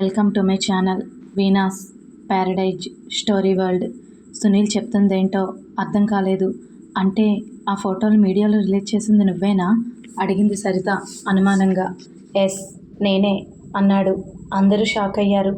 Welcome to my channel Veena's paradise story world. Sunil చెప్తుందేంటో అర్థం కాలేదు. అంటే ఆ ఫోటోలు మీడియాలో రిలీజ్ చేసింది నువ్వేనా? అడిగింది సరిత అనుమానంగా. ఎస్ నేనే అన్నాడు. అందరూ షాక్ అయ్యారు.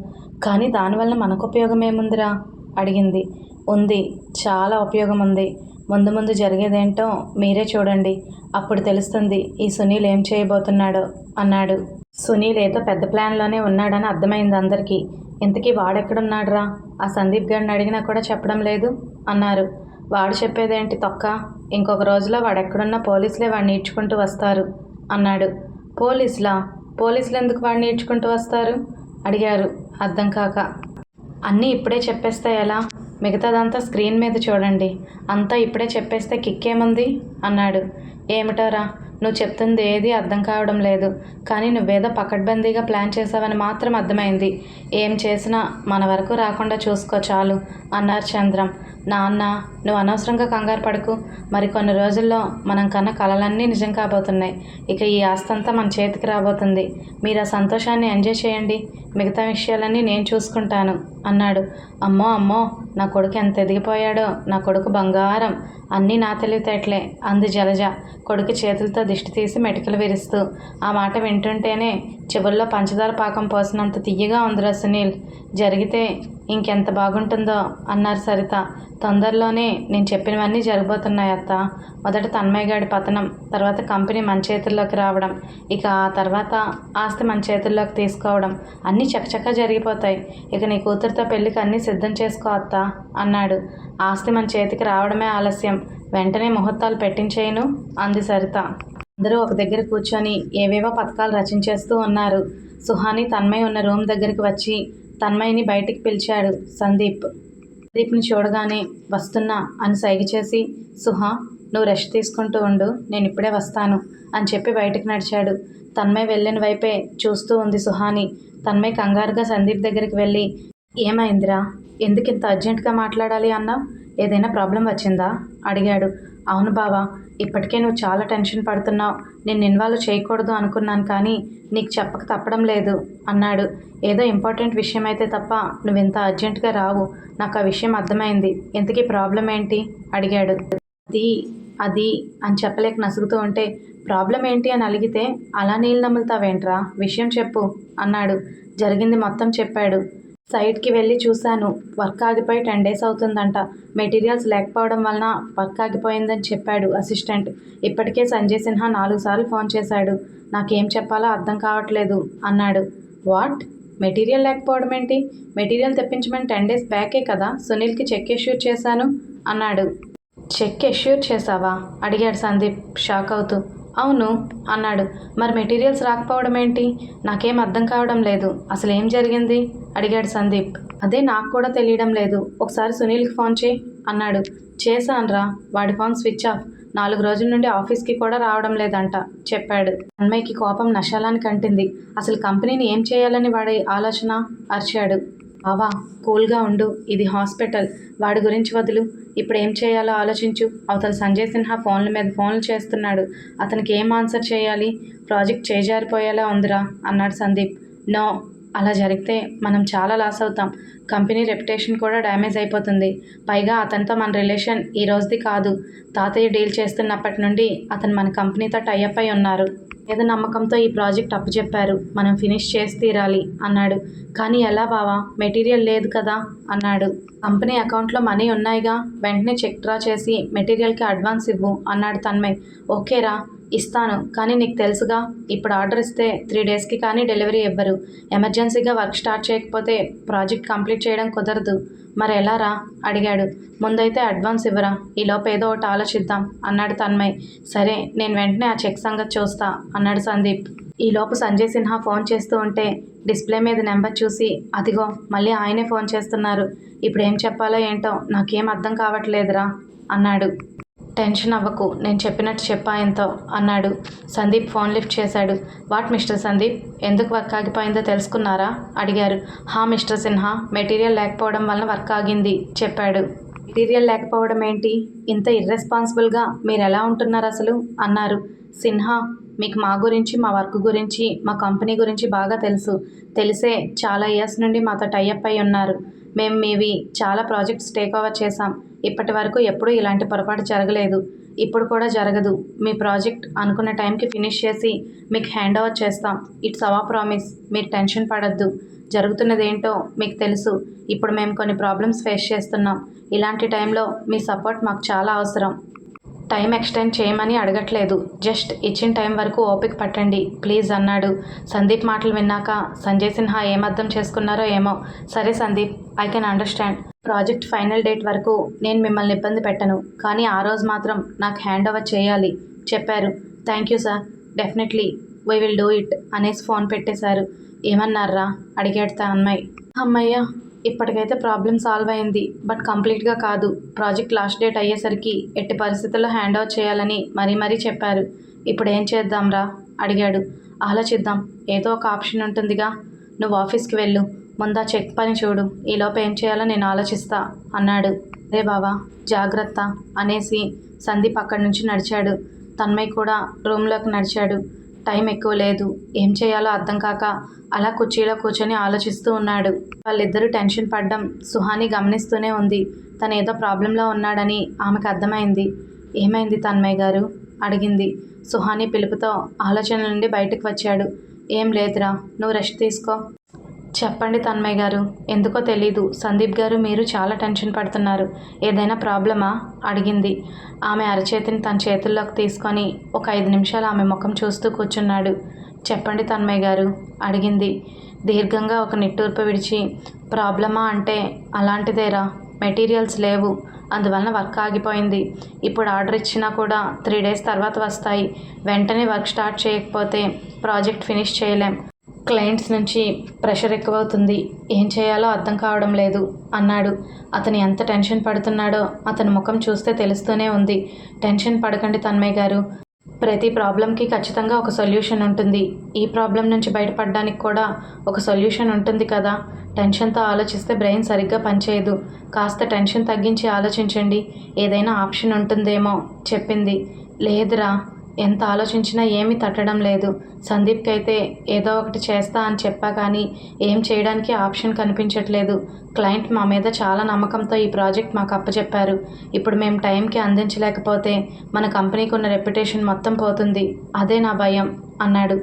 కానీ దానివల్ల మనకు ఉపయోగం ఏముందిరా అడిగింది. ఉంది చాలా ఉపయోగం ఉంది ముందు ముందు జరిగేదేంటో మీరే చూడండి. అప్పుడు తెలుస్తుంది ఈ సునీల్ ఏం చేయబోతున్నాడో అన్నాడు. సునీల్ ఏదో పెద్ద ప్లాన్లోనే ఉన్నాడని అర్థమైంది అందరికీ. ఇంతకీ వాడెక్కడున్నాడురా? ఆ సందీప్ గారిని అడిగినా కూడా చెప్పడం లేదు అన్నారు. వాడు చెప్పేదేంటి తొక్క? ఇంకొక రోజులో వాడెక్కడున్నా పోలీసులే వాడిని ఈడ్చుకుంటూ వస్తారు అన్నాడు. పోలీసులా? పోలీసులు ఎందుకు వాడిని ఈడ్చుకుంటూ వస్తారు? అడిగారు అర్థం కాక. అన్నీ ఇప్పుడే చెప్పేస్తే ఎలా? మిగతాదంతా స్క్రీన్ మీద చూడండి. అంతా ఇప్పుడే చెప్పేస్తే కిక్కేముంది? అన్నాడు. ఏమిటోరా? నువ్వు చెప్తుంది ఏది అర్థం కావడం లేదు. కానీ నువ్వేదో పకడ్బందీగా ప్లాన్ చేసావని మాత్రం అర్థమైంది. ఏం చేసినా మన వరకు రాకుండా చూసుకో చాలు అన్నారు చంద్రం. నాన్న నువ్వు అనవసరంగా కంగారు పడకు. మరి కొన్ని రోజుల్లో మనం కన్న కలలన్నీ నిజం కాబోతున్నాయి. ఇక ఈ ఆస్తంతా మన చేతికి రాబోతుంది. మీరు ఆ సంతోషాన్ని ఎంజాయ్ చేయండి. మిగతా విషయాలన్నీ నేను చూసుకుంటాను అన్నాడు. అమ్మో అమ్మో నా కొడుకు ఎంత ఎదిగిపోయాడో. నా కొడుకు బంగారం. అన్నీ నా తెలివితేటలే. అంది జలజ. కొడుకు చేతులతో దిష్టి తీసి మెటికలు విరుస్తూ. ఆ మాట వింటుంటేనే చివరిలో పంచదార పాకం పోసినంత తియ్యగా ఉందిరా సునీల్. జరిగితే ఇంకెంత బాగుంటుందో అన్నారు సరిత. తొందరలోనే నేను చెప్పినవన్నీ జరగబోతున్నాయి అత్త మొదట తన్మయ్యగాడి పతనం తర్వాత కంపెనీ మన చేతుల్లోకి రావడం ఇక ఆ తర్వాత ఆస్తి మన చేతుల్లోకి తీసుకోవడం అన్నీ చకచకా జరిగిపోతాయి. ఇక నీ కూతురితో పెళ్ళికి అన్నీ సిద్ధం చేసుకో అత్త అన్నాడు. ఆస్తి మన చేతికి రావడమే ఆలస్యం. వెంటనే ముహూర్తాలు పెట్టించేయను అంది సరిత. అందరూ ఒక దగ్గర కూర్చొని ఏవేవో పథకాలు రచించేస్తూ ఉన్నారు. సుహాని తన్మయ్ ఉన్న రూమ్ దగ్గరికి వచ్చి తన్మయ్ని బయటికి పిలిచాడు సందీప్. దీప్ని చూడగానే వస్తున్నా అని సైగ చేసి సుహా నువ్వు రెస్ట్ తీసుకుంటూ ఉండు నేను ఇప్పుడే వస్తాను అని చెప్పి బయటకు నడిచాడు. తన్మయ్ వెళ్ళిన వైపే చూస్తూ ఉంది సుహాని. తన్మయ్ కంగారుగా సందీప్ దగ్గరికి వెళ్ళి ఏమైందిరా ఎందుకు ఇంత అర్జెంటుగా మాట్లాడాలి అన్నావు? ఏదైనా ప్రాబ్లం వచ్చిందా? అడిగాడు. అవును బావా ఇప్పటికే నువ్వు చాలా టెన్షన్ పడుతున్నావు. నేను ఇన్వాల్వ్ చేయకూడదు అనుకున్నాను కానీ నీకు చెప్పక తప్పడం లేదు అన్నాడు. ఏదో ఇంపార్టెంట్ విషయం అయితే తప్ప నువ్వు ఇంత అర్జెంటుగా రావు. నాకు ఆ విషయం అర్థమైంది. ఇంతకీ ప్రాబ్లం ఏంటి? అడిగాడు. అది అది అని చెప్పలేక నసుగుతూ ఉంటే ప్రాబ్లం ఏంటి అని అలిగితే అలా నీళ్ళు నమ్ములుతావేంట్రా విషయం చెప్పు అన్నాడు. జరిగింది మొత్తం చెప్పాడు. సైట్కి వెళ్ళి చూశాను. వర్క్ ఆగిపోయి టెన్ డేస్ అవుతుందంట. మెటీరియల్స్ లేకపోవడం వలన వర్క్ ఆగిపోయిందని చెప్పాడు అసిస్టెంట్. ఇప్పటికే సంజయ్ సిన్హా నాలుగు సార్లు ఫోన్ చేశాడు. నాకేం చెప్పాలో అర్థం కావట్లేదు అన్నాడు. వాట్? మెటీరియల్ లేకపోవడం ఏంటి? మెటీరియల్ తెప్పించమని టెన్ డేస్ బ్యాకే కదా? సునీల్కి చెక్ ఇష్యూ చేశాను అన్నాడు. చెక్ ఎష్యూర్ చేశావా? అడిగాడు సందీప్ షాక్ అవుతూ. అవును అన్నాడు. మరి మెటీరియల్స్ రాకపోవడం ఏంటి? నాకేం అర్థం కావడం లేదు. అసలు ఏం జరిగింది? అడిగాడు సందీప్. అదే నాకు కూడా తెలియడం లేదు. ఒకసారి సునీల్కి ఫోన్ చేయి అన్నాడు. చేశానురా వాడి ఫోన్ స్విచ్ ఆఫ్. నాలుగు రోజుల నుండి ఆఫీస్కి కూడా రావడం లేదంట చెప్పాడు. అన్మయ్యకి కోపం నశాలానికి అంటింది. అసలు కంపెనీని ఏం చేయాలని వాడి ఆలోచన? అరిచాడు. బావా కూల్గా ఉండు. ఇది హాస్పిటల్. వాడి గురించి వదులు. ఇప్పుడు ఏం చేయాలో ఆలోచించు. అవతల సంజయ్ సిన్హా ఫోన్ల మీద ఫోన్లు చేస్తున్నాడు. అతనికి ఏం ఆన్సర్ చేయాలి? ప్రాజెక్ట్ చేజారిపోయేలా ఉందిరా అన్నాడు సందీప్. నో. అలా జరిగితే మనం చాలా లాస్ అవుతాం. కంపెనీ రెప్యుటేషన్ కూడా డ్యామేజ్ అయిపోతుంది. పైగా అతనితో మన రిలేషన్ ఈ రోజుది కాదు. తాతయ్య డీల్ చేస్తున్నప్పటి నుండి అతను మన కంపెనీతో టైఅప్ అయి ఉన్నారు. ఏదో నమ్మకంతో ఈ ప్రాజెక్ట్ అప్పచెప్పారు. మనం ఫినిష్ చేసి తీరాలి అన్నాడు. కానీ ఎలా బావా? మెటీరియల్ లేదు కదా? అన్నాడు. కంపెనీ అకౌంట్లో మనీ ఉన్నాయిగా? వెంటనే చెక్ డ్రా చేసి మెటీరియల్కి అడ్వాన్స్ ఇవ్వు అన్నాడు తన్మయ్. ఓకేరా. ఇస్తాను. కానీ నీకు తెలుసుగా ఇప్పుడు ఆర్డర్ ఇస్తే త్రీ డేస్కి కానీ డెలివరీ ఇవ్వరు. ఎమర్జెన్సీగా వర్క్ స్టార్ట్ చేయకపోతే ప్రాజెక్ట్ కంప్లీట్ చేయడం కుదరదు. మరి ఎలా రా? అడిగాడు. ముందైతే అడ్వాన్స్ ఇవ్వరా? ఈలోపు ఏదో ఒకటి ఆలోచిద్దాం అన్నాడు తన్మయ్. సరే నేను వెంటనే ఆ చెక్ సంగతి చూస్తా అన్నాడు సందీప్. ఈలోపు సంజయ్ సిన్హా ఫోన్ చేస్తూ ఉంటే డిస్ప్లే మీద నెంబర్ చూసి అదిగో మళ్ళీ ఆయనే ఫోన్ చేస్తున్నారు. ఇప్పుడు ఏం చెప్పాలో ఏంటో నాకేం అర్థం కావట్లేదురా అన్నాడు. టెన్షన్ అవ్వకు. నేను చెప్పినట్టు చెప్పాయంతో అన్నాడు. సందీప్ ఫోన్ లిఫ్ట్ చేశాడు. What mister Sandeep? ఎందుకు వర్క్ ఆగిపోయిందో తెలుసుకున్నారా? అడిగారు. హా మిస్టర్ సిన్హా మెటీరియల్ లేకపోవడం వలన వర్క్ ఆగింది చెప్పాడు. మెటీరియల్ లేకపోవడం ఏంటి? ఇంత ఇర్రెస్పాన్సిబుల్గా మీరు ఎలా ఉంటున్నారు అసలు? అన్నారు. సిన్హా మీకు మా గురించి మా వర్క్ గురించి మా కంపెనీ గురించి బాగా తెలుసు. తెలిసే చాలా ఇయర్స్ నుండి మాతో టైఅప్ అయి ఉన్నారు. మేము మీవి చాలా ప్రాజెక్ట్స్ టేక్ ఓవర్ చేసాం ఇప్పటి వరకు ఎప్పుడూ ఇలాంటి పొరపాటు జరగలేదు. ఇప్పుడు కూడా జరగదు. మీ ప్రాజెక్ట్ అనుకున్న టైంకి ఫినిష్ చేసి మీకు హ్యాండ్ ఓవర్ చేస్తాం. It's our promise. మీరు టెన్షన్ పడద్దు. జరుగుతున్నది ఏంటో మీకు తెలుసు. ఇప్పుడు మేము కొన్ని ప్రాబ్లమ్స్ ఫేస్ చేస్తున్నాం. ఇలాంటి టైంలో మీ సపోర్ట్ మాకు చాలా అవసరం. టైం ఎక్స్టెండ్ చేయమని అడగట్లేదు. జస్ట్ ఇచ్చిన టైం వరకు ఓపిక పట్టండి. ప్లీజ్ అన్నాడు. సందీప్ మాటలు విన్నాక సంజయ్ సిన్హా ఏమర్థం చేసుకున్నారో ఏమో. సరే Sandeep I can understand. Project final date వరకు నేను మిమ్మల్ని ఇబ్బంది పెట్టను. కానీ ఆ రోజు మాత్రం నాకు హ్యాండ్ ఓవర్ చేయాలి చెప్పారు. Thank you sir. Definitely we will do it అనేసి ఫోన్ పెట్టేశారు. ఏమన్నారా? అడిగేడతా అమ్మాయి అమ్మయ్య ఇప్పటికైతే ప్రాబ్లం సాల్వ్ అయింది. బట్ కంప్లీట్గా కాదు. ప్రాజెక్ట్ లాస్ట్ డేట్ అయ్యేసరికి ఎట్టి పరిస్థితుల్లో హ్యాండ్ ఓవర్ చేయాలని మరీ మరీ చెప్పారు. ఇప్పుడు ఏం చేద్దాంరా అడిగాడు. ఆలోచిద్దాం. ఏదో ఒక ఆప్షన్ ఉంటుందిగా. నువ్వు ఆఫీస్కి వెళ్ళు. ముందా చెక్ పని చూడు. ఈలోపు ఏం చేయాలో నేను ఆలోచిస్తా అన్నాడు. రే బావా జాగ్రత్త అనేసి సందీప్ అక్కడి నుంచి నడిచాడు. తన్మయ్ కూడా రూమ్లోకి నడిచాడు. టైం ఎక్కువ లేదు. ఏం చేయాలో అర్థం కాక అలా కుర్చీలో కూర్చొని ఆలోచిస్తూ ఉన్నాడు. వాళ్ళిద్దరూ టెన్షన్ పడ్డం సుహాని గమనిస్తూనే ఉంది. తను ఏదో ప్రాబ్లంలో ఉన్నాడని ఆమెకు అర్థమైంది. ఏమైంది తన్మయ్య గారు? అడిగింది. సుహాని పిలుపుతో ఆలోచన నుండి బయటకు వచ్చాడు. ఏం లేదురా నువ్వు రెస్ట్ తీసుకో. చెప్పండి తన్మయ్య గారు. ఎందుకో తెలీదు. సందీప్ గారు మీరు చాలా టెన్షన్ పడుతున్నారు. ఏదైనా ప్రాబ్లమా? అడిగింది. ఆమె అరచేతిని తన చేతుల్లోకి తీసుకొని ఒక ఐదు నిమిషాలు ఆమె ముఖం చూస్తూ కూర్చున్నాడు. చెప్పండి తన్మయ్య గారు అడిగింది. దీర్ఘంగా ఒక నిట్టూర్పు విడిచి ప్రాబ్లమా అంటే అలాంటిదేరా? మెటీరియల్స్ లేవు. అందువలన వర్క్ ఆగిపోయింది. ఇప్పుడు ఆర్డర్ ఇచ్చినా కూడా త్రీ డేస్ తర్వాత వస్తాయి. వెంటనే వర్క్ స్టార్ట్ చేయకపోతే ప్రాజెక్ట్ ఫినిష్ చేయలేం. క్లయింట్స్ నుంచి ప్రెషర్ ఎక్కువవుతుంది. ఏం చేయాలో అర్థం కావడం లేదు. అన్నాడు. అతను ఎంత టెన్షన్ పడుతున్నాడో అతని ముఖం చూస్తే తెలుస్తూనే ఉంది. టెన్షన్ పడకండి తన్మయ్య గారు. ప్రతి ప్రాబ్లంకి ఖచ్చితంగా ఒక సొల్యూషన్ ఉంటుంది. ఈ ప్రాబ్లం నుంచి బయటపడడానికి కూడా ఒక సొల్యూషన్ ఉంటుంది కదా. టెన్షన్తో ఆలోచిస్తే బ్రెయిన్ సరిగ్గా పనిచేయదు. కాస్త టెన్షన్ తగ్గించి ఆలోచించండి. ఏదైనా ఆప్షన్ ఉంటుందేమో చెప్పింది. లేదురా. ఎంత ఆలోచించినా ఏమీ తట్టడం లేదు. సందీప్కి అయితే ఏదో ఒకటి చేస్తా అని చెప్పా కానీ ఏం చేయడానికి ఆప్షన్ కనిపించట్లేదు. క్లయింట్ మా మీద చాలా నమ్మకంతో ఈ ప్రాజెక్ట్ మాకు అప్పచెప్పారు ఇప్పుడు మేము టైంకి అందించలేకపోతే మన కంపెనీకి ఉన్న రెప్యుటేషన్ మొత్తం పోతుంది. అదే నా భయం. అన్నాడు.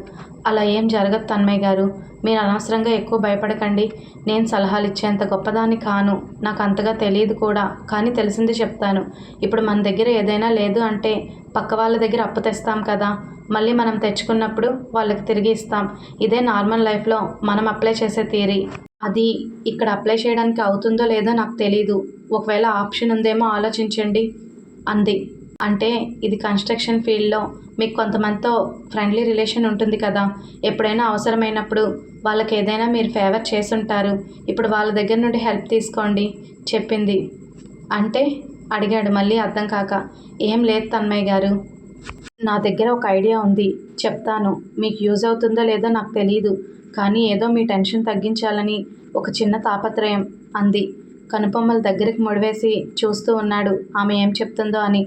అలా ఏం జరగదు తన్మయ్య గారు. మీరు అనవసరంగా ఎక్కువ భయపడకండి. నేను సలహాలు ఇచ్చేంత గొప్పదాన్ని కాను. నాకు అంతగా తెలియదు కూడా. కానీ తెలిసింది చెప్తాను. ఇప్పుడు మన దగ్గర ఏదైనా లేదు అంటే పక్క వాళ్ళ దగ్గర అప్పు తెస్తాం కదా. మళ్ళీ మనం తెచ్చుకున్నప్పుడు వాళ్ళకి తిరిగి ఇస్తాం. ఇదే నార్మల్ లైఫ్లో మనం అప్లై చేసే థియరీ. అది ఇక్కడ అప్లై చేయడానికి అవుతుందో లేదో నాకు తెలీదు. ఒకవేళ ఆప్షన్ ఉందేమో ఆలోచించండి అంది. అంటే ఇది కన్స్ట్రక్షన్ ఫీల్డ్లో మీకు కొంతమందితో ఫ్రెండ్లీ రిలేషన్ ఉంటుంది కదా. ఎప్పుడైనా అవసరమైనప్పుడు వాళ్ళకి ఏదైనా మీరు ఫేవర్ చేసుంటారు ఇప్పుడు వాళ్ళ దగ్గర నుండి హెల్ప్ తీసుకోండి చెప్పింది. అంటే అడిగాడు మళ్ళీ అర్థం కాక. ఏం లేదు తన్మయ్య గారు. నా దగ్గర ఒక ఐడియా ఉంది. చెప్తాను. మీకు యూజ్ అవుతుందో లేదో నాకు తెలియదు కానీ ఏదో మీ టెన్షన్ తగ్గించాలని ఒక చిన్న తాపత్రయం అంది. కనుబొమ్మల దగ్గరికి ముడివేసి చూస్తూ ఉన్నాడు. ఆమె ఏం చెప్తుందో అని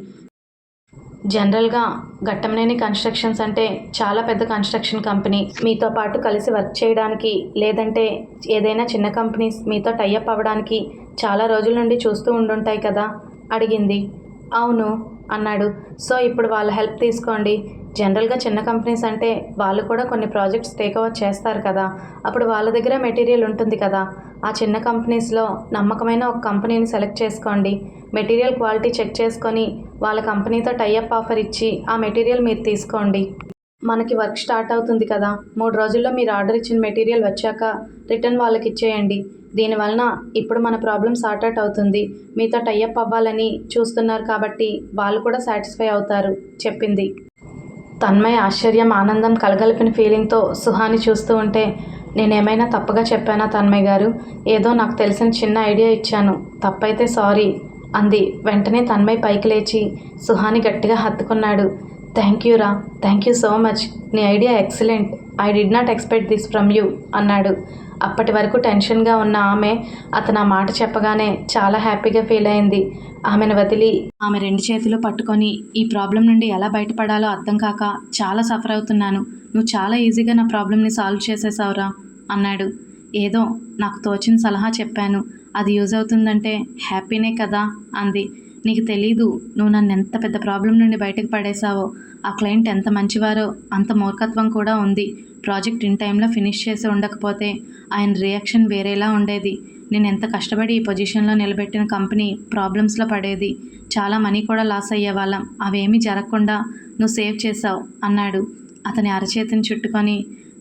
జనరల్గా ఘట్టంనేని కన్స్ట్రక్షన్స్ అంటే చాలా పెద్ద కన్స్ట్రక్షన్ కంపెనీ. మీతో పాటు కలిసి వర్క్ చేయడానికి లేదంటే ఏదైనా చిన్న కంపెనీస్ మీతో టైఅప్ అవ్వడానికి చాలా రోజుల నుండి చూస్తూ ఉండుంటాయి కదా? అడిగింది. అవును అన్నాడు. సో ఇప్పుడు వాళ్ళ హెల్ప్ తీసుకోండి. జనరల్గా చిన్న కంపెనీస్ అంటే వాళ్ళు కూడా కొన్ని ప్రాజెక్ట్స్ టేక్ ఓవర్ చేస్తారు కదా. అప్పుడు వాళ్ళ దగ్గర మెటీరియల్ ఉంటుంది కదా. ఆ చిన్న కంపెనీస్లో నమ్మకమైన ఒక కంపెనీని సెలెక్ట్ చేసుకోండి. మెటీరియల్ క్వాలిటీ చెక్ చేసుకొని వాళ్ళ కంపెనీతో టైఅప్ ఆఫర్ ఇచ్చి ఆ మెటీరియల్ మీరు తీసుకోండి. మనకి వర్క్ స్టార్ట్ అవుతుంది కదా. మూడు రోజుల్లో మీరు ఆర్డర్ ఇచ్చిన మెటీరియల్ వచ్చాక రిటర్న్ వాళ్ళకి ఇచ్చేయండి. దీనివలన ఇప్పుడు మన ప్రాబ్లం సార్ట్ అవుట్ అవుతుంది. మీతో టైఅప్ అవ్వాలని చూస్తున్నారు కాబట్టి వాళ్ళు కూడా సాటిస్ఫై అవుతారు చెప్పింది. తన్మయ ఆశ్చర్యం ఆనందం కలగలిపిన ఫీలింగ్తో సుహాని చూస్తూ ఉంటే నేనేమైనా తప్పగా చెప్పానా తన్మయ్ గారు? ఏదో నాకు తెలిసిన చిన్న ఐడియా ఇచ్చాను. తప్పైతే సారీ అంది. వెంటనే తన్మయ్ పైకి లేచి సుహాని గట్టిగా హత్తుకున్నాడు. థ్యాంక్ యూ రా. థ్యాంక్ యూ సో మచ్ నీ idea excellent I did not expect this from you అన్నాడు. అప్పటి వరకు టెన్షన్గా ఉన్న ఆమె అతను ఆ మాట చెప్పగానే చాలా హ్యాపీగా ఫీల్ అయింది. ఆమెను వదిలి ఆమె రెండు చేతులు పట్టుకొని ఈ ప్రాబ్లం నుండి ఎలా బయటపడాలో అర్థం కాక చాలా సఫర్ అవుతున్నాను. నువ్వు చాలా ఈజీగా నా ప్రాబ్లమ్ని సాల్వ్ చేసేసావురా అన్నాడు. ఏదో నాకు తోచిన సలహా చెప్పాను. అది యూజ్ అవుతుందంటే హ్యాపీనే కదా అంది. నీకు తెలీదు నువ్వు నన్ను ఎంత పెద్ద ప్రాబ్లం నుండి బయటకు పడేశావో. ఆ క్లయింట్ ఎంత మంచివారో అంత మూర్ఖత్వం కూడా ఉంది. ప్రాజెక్ట్ ఇన్ టైంలో ఫినిష్ చేసి ఉండకపోతే ఆయన రియాక్షన్ వేరేలా ఉండేది. నేను ఎంత కష్టపడి ఈ పొజిషన్లో నిలబెట్టిన కంపెనీ ప్రాబ్లమ్స్లో పడేది. చాలా మనీ కూడా లాస్ అయ్యేవాళ్ళం. అవేమీ జరగకుండా నువ్వు సేవ్ చేసావు అన్నాడు. అతని అరచేతిని చుట్టుకొని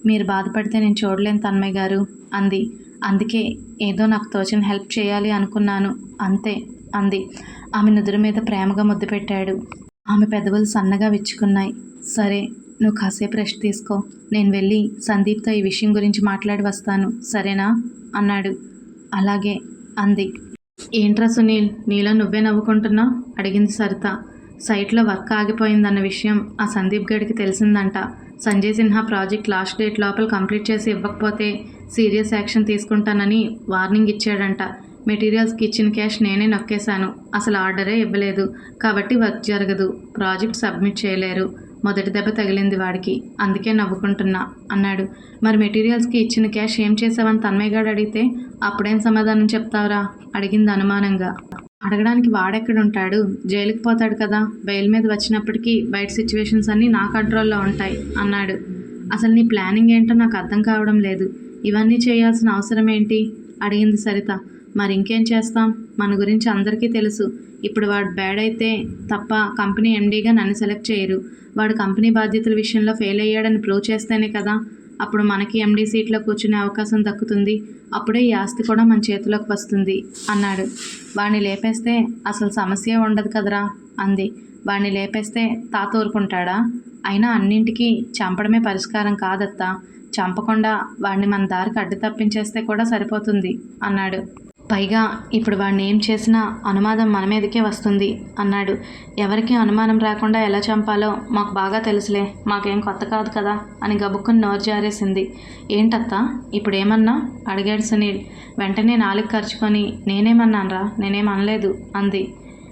మీరు బాధపడితే నేను చూడలేను తన్మయ్య గారు అంది. అందుకే ఏదో నాకు తోచిన హెల్ప్ చేయాలి అనుకున్నాను. అంతే అంది. ఆమె నుదురు మీద ప్రేమగా ముద్దు పెట్టాడు. ఆమె పెదవులు సన్నగా విచ్చుకున్నాయి. సరే నువ్వు కాసేపు రెస్ట్ తీసుకో. నేను వెళ్ళి సందీప్తో ఈ విషయం గురించి మాట్లాడి వస్తాను సరేనా? అన్నాడు. అలాగే అంది. ఏంట్రా సునీల్ నీలో నువ్వే నవ్వుకుంటున్నా? అడిగింది సరిత. సైట్లో వర్క్ ఆగిపోయిందన్న విషయం ఆ సందీప్ గడికి తెలిసిందంట. Sanjay Sinha project last date లోపల కంప్లీట్ చేసి ఇవ్వకపోతే సీరియస్ యాక్షన్ తీసుకుంటానని వార్నింగ్ ఇచ్చాడంట. మెటీరియల్స్కి ఇచ్చిన క్యాష్ నేనే నొక్కేశాను. అసలు ఆర్డరే ఇవ్వలేదు. కాబట్టి వర్క్ జరగదు. ప్రాజెక్ట్ సబ్మిట్ చేయలేరు. మొదటి దెబ్బ తగిలింది వాడికి. అందుకే నవ్వుకుంటున్నా అన్నాడు. మరి మెటీరియల్స్కి ఇచ్చిన క్యాష్ ఏం చేసావని తన్మయ్య అడిగితే అప్పుడేం సమాధానం చెప్తావురా? అడిగింది అనుమానంగా. అడగడానికి వాడెక్కడుంటాడు? జైలుకి పోతాడు కదా. బెయిల్ మీద వచ్చినప్పటికీ బయట సిచ్యువేషన్స్ అన్నీ నా కంట్రోల్లో ఉంటాయి అన్నాడు. అసలు నీ ప్లానింగ్ ఏంటో నాకు అర్థం కావడం లేదు. ఇవన్నీ చేయాల్సిన అవసరం ఏంటి? అడిగింది సరిత. మరి ఇంకేం చేస్తాం? మన గురించి అందరికీ తెలుసు. ఇప్పుడు వాడు బ్యాడ్ అయితే తప్ప కంపెనీ ఎండీగా నన్ను సెలెక్ట్ చేయరు. వాడు కంపెనీ బాధ్యతల విషయంలో ఫెయిల్ అయ్యాడని ప్రూవ్ చేస్తేనే కదా. అప్పుడు మనకి ఎండీ సీట్లో కూర్చునే అవకాశం దక్కుతుంది. అప్పుడే ఈ ఆస్తి కూడా మన చేతిలోకి వస్తుంది అన్నాడు. వాడిని లేపేస్తే అసలు సమస్య ఉండదు కదరా అంది. వాడిని లేపేస్తే తాత ఊరుకుంటాడా అయినా అన్నింటికీ చంపడమే పరిష్కారం కాదత్తా. చంపకుండా వాడిని మన దారికి అడ్డు తప్పించేస్తే కూడా సరిపోతుంది అన్నాడు. పైగా ఇప్పుడు వాడిని ఏం చేసినా అనుమానం మన మీదకే వస్తుంది అన్నాడు. ఎవరికీ అనుమానం రాకుండా ఎలా చంపాలో మాకు బాగా తెలుసులే మాకేం కొత్త కాదు కదా అని గబుక్కుని నోరు జారేసింది. ఏంటత్తా ఇప్పుడు ఏమన్నా అడిగాడు సునీల్. వెంటనే నాలుగు ఖర్చుకొని నేనేమన్నానరా? నేనేం అనలేదు అంది.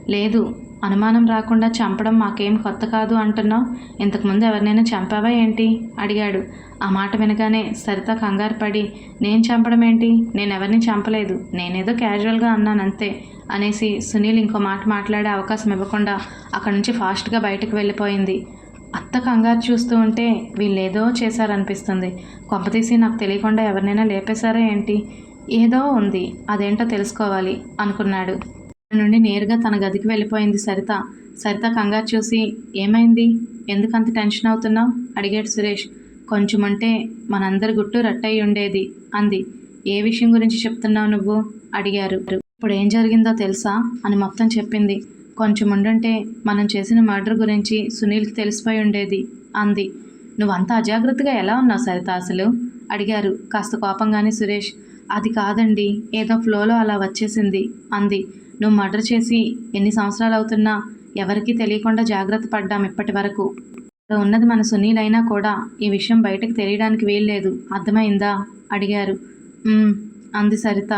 లేదు అనుమానం రాకుండా చంపడం మాకేం కొత్త కాదు అంటున్నావు. ఇంతకుముందు ఎవరినైనా చంపావా ఏంటి? అడిగాడు. ఆ మాట వినగానే సరిత కంగారు పడి నేను చంపడం ఏంటి? నేను ఎవరిని చంపలేదు. నేనేదో క్యాజువల్గా అన్నాను అంతే అనేసి సునీల్ ఇంకో మాట మాట్లాడే అవకాశం ఇవ్వకుండా అక్కడి నుంచి ఫాస్ట్గా బయటకు వెళ్ళిపోయింది. అత్త కంగారు చూస్తూ ఉంటే వీళ్ళేదో చేశారనిపిస్తుంది. కొంపతీసి నాకు తెలియకుండా ఎవరినైనా లేపేశారా ఏంటి? ఏదో ఉంది. అదేంటో తెలుసుకోవాలి అనుకున్నాడు. నుండి నేరుగా తన గదికి వెళ్ళిపోయింది సరిత. సరిత కంగారు చూసి ఏమైంది? ఎందుకంత టెన్షన్ అవుతున్నావు? అడిగాడు సురేష్. కొంచెం అంటే మనందరి గుట్టు రట్టయి ఉండేది అంది. ఏ విషయం గురించి చెప్తున్నావు నువ్వు? అడిగారు. ఇప్పుడు ఏం జరిగిందో తెలుసా? అని మొత్తం చెప్పింది. కొంచెం ఉండుంటే మనం చేసిన మర్డర్ గురించి సునీల్కి తెలిసిపోయి ఉండేది అంది. నువ్వంత అజాగ్రత్తగా ఎలా ఉన్నావు సరిత అసలు? అడిగారు కాస్త కోపంగానే సురేష్. అది కాదండి ఏదో ఫ్లోలో అలా వచ్చేసింది అంది. నువ్వు మర్డర్ చేసి ఎన్ని సంవత్సరాలు అవుతున్నా ఎవరికీ తెలియకుండా జాగ్రత్త పడ్డాం ఇప్పటి వరకు. ఉన్నది మన సునీల్ అయినా కూడా ఈ విషయం బయటకు తెలియడానికి వీల్లేదు అర్థమైందా? అడిగారు. అంది సరిత.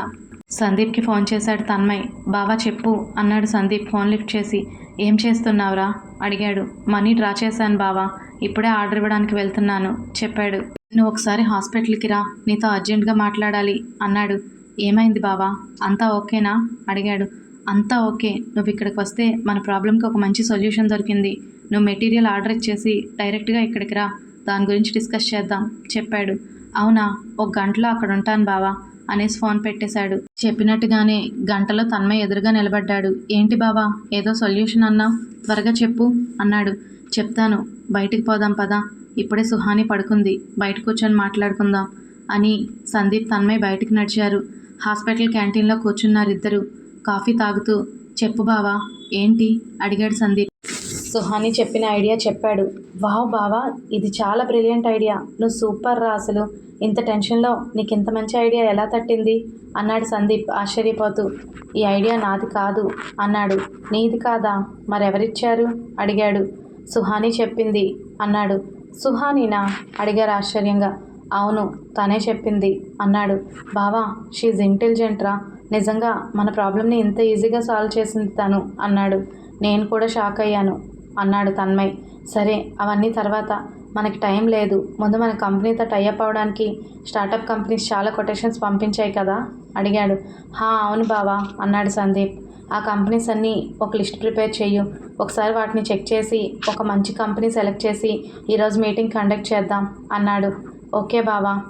సందీప్కి ఫోన్ చేశాడు తన్మయ్. బావా చెప్పు అన్నాడు సందీప్ ఫోన్ లిఫ్ట్ చేసి. ఏం చేస్తున్నావురా? అడిగాడు. మనీ డ్రా చేశాను బావా. ఇప్పుడే ఆర్డర్ ఇవ్వడానికి వెళ్తున్నాను చెప్పాడు. నువ్వు ఒకసారి హాస్పిటల్కి రా నీతో అర్జెంటుగా మాట్లాడాలి అన్నాడు. ఏమైంది బావా? అంతా ఓకేనా? అడిగాడు. అంతా ఓకే. నువ్వు ఇక్కడికి వస్తే మన ప్రాబ్లంకి ఒక మంచి సొల్యూషన్ దొరికింది. నువ్వు మెటీరియల్ ఆర్డర్ ఇచ్చేసి డైరెక్ట్గా ఇక్కడికి రా. దాని గురించి డిస్కస్ చేద్దాం చెప్పాడు. అవునా? ఒక గంటలో అక్కడ ఉంటాను బావా అనేసి ఫోన్ పెట్టేశాడు. చెప్పినట్టుగానే గంటలో తన్మయ్ ఎదురుగా నిలబడ్డాడు. ఏంటి బావా? ఏదో సొల్యూషన్ అన్నావు త్వరగా చెప్పు అన్నాడు. చెప్తాను. బయటికి పోదాం పదా. ఇప్పుడే సుహాని పడుకుంది. బయట కూర్చొని మాట్లాడుకుందాం అని సందీప్ తన్మయ్ బయటికి నడిచారు. హాస్పిటల్ క్యాంటీన్లో కూర్చున్నారు ఇద్దరు కాఫీ తాగుతూ చెప్పు బావా ఏంటి? అడిగాడు సందీప్. సుహాని చెప్పిన ఐడియా చెప్పాడు. వావ్ బావా ఇది చాలా బ్రిలియంట్ ఐడియా. నువ్వు సూపర్ రా అసలు. ఇంత టెన్షన్లో నీకు ఇంత మంచి ఐడియా ఎలా తట్టింది? అన్నాడు సందీప్ ఆశ్చర్యపోతూ. ఈ ఐడియా నాది కాదు అన్నాడు. నీది కాదా? మరెవరిచ్చారు? అడిగాడు. సుహాని చెప్పింది అన్నాడు. సుహానీనా? అడిగారు ఆశ్చర్యంగా. అవును తనే చెప్పింది అన్నాడు. బావా షీజ్ ఇంటెలిజెంట్ రా. నిజంగా మన ప్రాబ్లమ్ని ఇంత ఈజీగా సాల్వ్ చేసింది తను అన్నాడు. నేను కూడా షాక్ అయ్యాను అన్నాడు తన్మయ్. సరే అవన్నీ తర్వాత. మనకి టైం లేదు. ముందు మన కంపెనీతో టైఅప్ అవడానికి స్టార్టప్ కంపెనీస్ చాలా కొటేషన్స్ పంపించాయి కదా? అడిగాడు. హా అవును బావా అన్నాడు సందీప్. ఆ కంపెనీస్ అన్నీ ఒక లిస్ట్ ప్రిపేర్ చేయు ఒకసారి వాటిని చెక్ చేసి ఒక మంచి కంపెనీ సెలెక్ట్ చేసి ఈరోజు మీటింగ్ కండక్ట్ చేద్దాం అన్నాడు. ఓకే బావా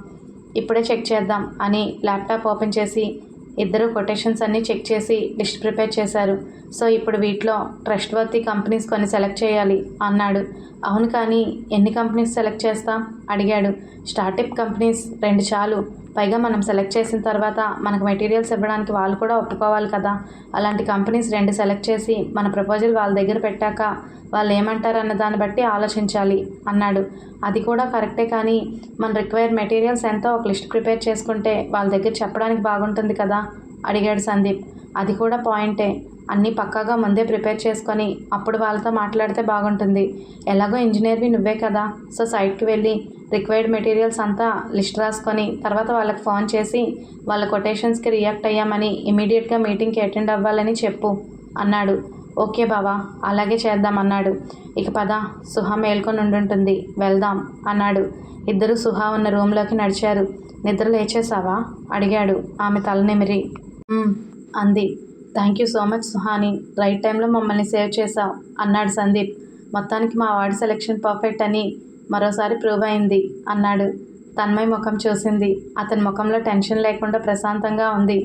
ఇప్పుడే చెక్ చేద్దాం అని ల్యాప్టాప్ ఓపెన్ చేసి ఇద్దరు కొటేషన్స్ అన్నీ చెక్ చేసి లిస్ట్ ప్రిపేర్ చేశారు. సో ఇప్పుడు వీటిలో ట్రస్ట్ వర్తీ కంపెనీస్ కొన్ని సెలెక్ట్ చేయాలి అన్నాడు. అవును కానీ ఎన్ని కంపెనీస్ సెలెక్ట్ చేస్తాం? అడిగాడు. స్టార్టప్ కంపెనీస్ రెండు చాలు. పైగా మనం సెలెక్ట్ చేసిన తర్వాత మనకు మెటీరియల్స్ ఇవ్వడానికి వాళ్ళు కూడా ఒప్పుకోవాలి కదా. అలాంటి కంపెనీస్ రెండు సెలెక్ట్ చేసి మన ప్రపోజల్ వాళ్ళ దగ్గర పెట్టాక వాళ్ళు ఏమంటారు అన్న దాన్ని బట్టి ఆలోచించాలి అన్నాడు. అది కూడా కరెక్టే కానీ మన రిక్వైర్ మెటీరియల్స్ ఎంతో ఒక లిస్ట్ ప్రిపేర్ చేసుకుంటే వాళ్ళ దగ్గర చెప్పడానికి బాగుంటుంది కదా? అడిగాడు సందీప్. అది కూడా పాయింటే. అన్నీ పక్కాగా ముందే ప్రిపేర్ చేసుకొని అప్పుడు వాళ్ళతో మాట్లాడితే బాగుంటుంది. ఎలాగో ఇంజనీర్వి నువ్వే కదా. సో సైట్కి వెళ్ళి రిక్వైర్డ్ మెటీరియల్స్ అంతా లిస్ట్ రాసుకొని తర్వాత వాళ్ళకి ఫోన్ చేసి వాళ్ళ కొటేషన్స్కి రియాక్ట్ అయ్యామని ఇమీడియట్గా మీటింగ్కి అటెండ్ అవ్వాలని చెప్పు అన్నాడు. ఓకే బావా అలాగే చేద్దాం అన్నాడు. ఇక పద సుహా మేల్కొని ఉండుంటుంది. వెళ్దాం అన్నాడు. ఇద్దరు సుహా ఉన్న రూమ్లోకి నడిచారు. నిద్ర లేచేసావా అడిగాడు. ఆమె తలనిమిరి "మ్మ్," అంది. Thank you so much Suhani. Right టైంలో మమ్మల్ని సేవ్ చేశావు అన్నాడు సందీప్. మొత్తానికి మా వార్డు సెలెక్షన్ పర్ఫెక్ట్ అని మరోసారి ప్రూవ్ అయింది. అన్నాడు. తన్మయ్ ముఖం చూసింది. అతని ముఖంలో టెన్షన్ లేకుండా ప్రశాంతంగా ఉంది.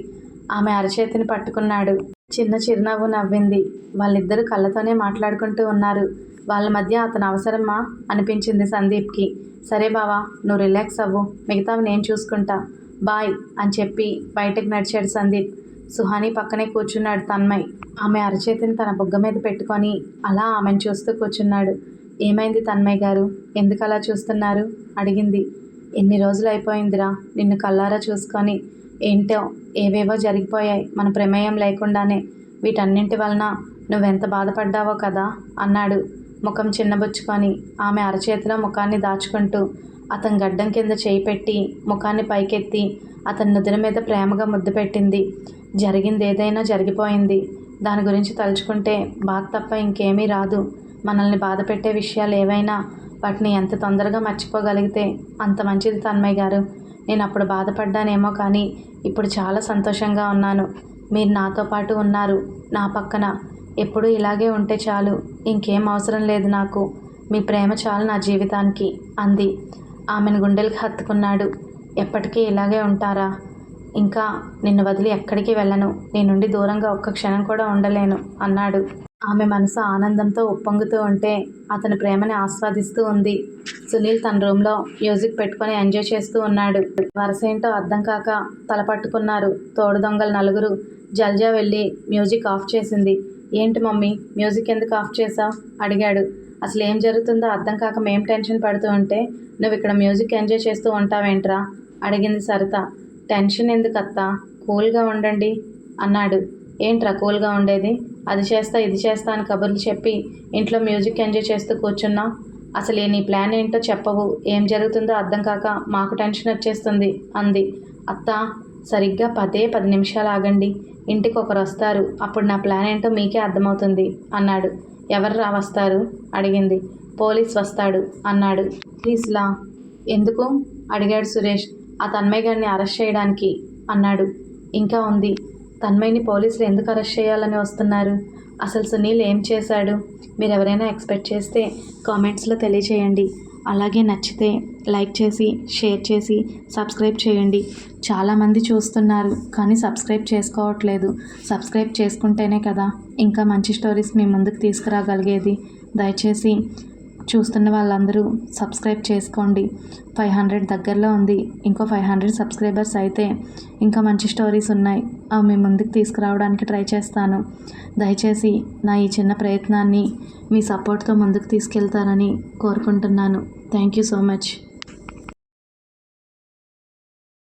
ఆమె అరచేతిని పట్టుకున్నాడు. చిన్న చిరునవ్వు నవ్వింది. వాళ్ళిద్దరూ కళ్ళతోనే మాట్లాడుకుంటూ ఉన్నారు. వాళ్ళ మధ్య అతను అవసరమా? అనిపించింది సందీప్కి. సరే బావా నువ్వు రిలాక్స్ అవ్వు. మిగతావి నేను చూసుకుంటా. బాయ్ అని చెప్పి బయటకు నడిచాడు సందీప్. సుహాని పక్కనే కూర్చున్నాడు తన్మయ్. ఆమె అరచేతిని తన బుగ్గ మీద పెట్టుకొని అలా ఆమెను చూస్తూ కూర్చున్నాడు. ఏమైంది తన్మయ్య గారు? ఎందుకు అలా చూస్తున్నారు? అడిగింది. ఎన్ని రోజులు అయిపోయిందిరా? నిన్ను కల్లారా చూసుకొని ఏంటో ఏవేవో జరిగిపోయాయి మన ప్రమేయం లేకుండానే. వీటన్నింటి వలన నువ్వెంత బాధపడ్డావో కదా? అన్నాడు ముఖం చిన్నబుచ్చుకొని. ఆమె అరచేతిలో ముఖాన్ని దాచుకుంటూ అతని గడ్డం కింద చేయి పెట్టి ముఖాన్ని పైకెత్తి అతని నుదురు మీద ప్రేమగా ముద్దు పెట్టింది. జరిగింది ఏదైనా జరిగిపోయింది. దాని గురించి తలుచుకుంటే బాధ తప్ప ఇంకేమీ రాదు. మనల్ని బాధ పెట్టే విషయాలు ఏవైనా వాటిని ఎంత తొందరగా మర్చిపోగలిగితే అంత మంచిది తన్మయ్య గారు. నేను అప్పుడు బాధపడ్డానేమో కానీ ఇప్పుడు చాలా సంతోషంగా ఉన్నాను. మీరు నాతో పాటు ఉన్నారు నా పక్కన. ఎప్పుడూ ఇలాగే ఉంటే చాలు. ఇంకేం అవసరం లేదు నాకు. మీ ప్రేమ చాలు నా జీవితానికి అంది. ఆమెను గుండెలకు హత్తుకున్నాడు. ఎప్పటికీ ఇలాగే ఉంటారా? ఇంకా నిన్ను వదిలి ఎక్కడికి వెళ్ళను. నీ నుండి దూరంగా ఒక్క క్షణం కూడా ఉండలేను అన్నాడు. ఆమె మనసు ఆనందంతో ఉప్పొంగుతూ ఉంటే అతని ప్రేమని ఆస్వాదిస్తూ ఉంది. సునీల్ తన రూమ్లో మ్యూజిక్ పెట్టుకొని ఎంజాయ్ చేస్తూ ఉన్నాడు. వరుస ఏంటో అర్థం కాక తల పట్టుకున్నారు. తోడు దొంగలు నలుగురు జల్జా వెళ్ళి మ్యూజిక్ ఆఫ్ చేసింది. ఏంటి మమ్మీ మ్యూజిక్ ఎందుకు ఆఫ్ చేసావు అడిగాడు. అసలు ఏం జరుగుతుందో అర్థం కాక మేం టెన్షన్ పడుతూ ఉంటే నువ్వు ఇక్కడ మ్యూజిక్ ఎంజాయ్ చేస్తూ ఉంటావేంట్రా? అడిగింది సరిత. టెన్షన్ ఎందుకు అత్త కూల్గా ఉండండి అన్నాడు. ఏంట్రా కూల్గా ఉండేది? అది చేస్తా ఇది చేస్తా అని కబుర్లు చెప్పి ఇంట్లో మ్యూజిక్ ఎంజాయ్ చేస్తూ కూర్చున్నావు అసలు నీ ప్లాన్ ఏంటో చెప్పవు. ఏం జరుగుతుందో అర్థం కాక మాకు టెన్షన్ వచ్చేస్తుంది అంది. అత్త సరిగ్గా పదే పది నిమిషాలు ఆగండి. ఇంటికి ఒకరు వస్తారు. అప్పుడు నా ప్లాన్ ఏంటో మీకే అర్థమవుతుంది అన్నాడు. ఎవరు రా వస్తారు? అడిగింది. పోలీస్ వస్తాడు అన్నాడు. ప్లీజ్లా ఎందుకు? అడిగాడు సురేష్. ఆ తన్మయ్ గారిని అరెస్ట్ చేయడానికి అన్నాడు. ఇంకా ఉంది. తన్మయ్ని పోలీసులు ఎందుకు అరెస్ట్ చేయాలని వస్తున్నారు? అసలు సునీల్ ఏం చేశాడు? మీరు ఎవరైనా ఎక్స్పెక్ట్ చేస్తే కామెంట్స్లో తెలియచేయండి. అలాగే నచ్చితే లైక్ చేసి షేర్ చేసి సబ్స్క్రైబ్ చేయండి. చాలామంది చూస్తున్నారు కానీ సబ్స్క్రైబ్ చేసుకోవట్లేదు. సబ్స్క్రైబ్ చేసుకుంటేనే కదా ఇంకా మంచి స్టోరీస్ మీ ముందుకు తీసుకురాగలిగేది. దయచేసి చూస్తున్న వాళ్ళందరూ సబ్స్క్రైబ్ చేసుకోండి. ఫైవ్ హండ్రెడ్ దగ్గరలో ఉంది. ఇంకో ఫైవ్ హండ్రెడ్ సబ్స్క్రైబర్స్ అయితే ఇంకా మంచి స్టోరీస్ ఉన్నాయి. అవి మీ ముందుకు తీసుకురావడానికి ట్రై చేస్తాను. దయచేసి నా ఈ చిన్న ప్రయత్నాన్ని మీ సపోర్ట్తో ముందుకు తీసుకెళ్తారని కోరుకుంటున్నాను. Thank you so much.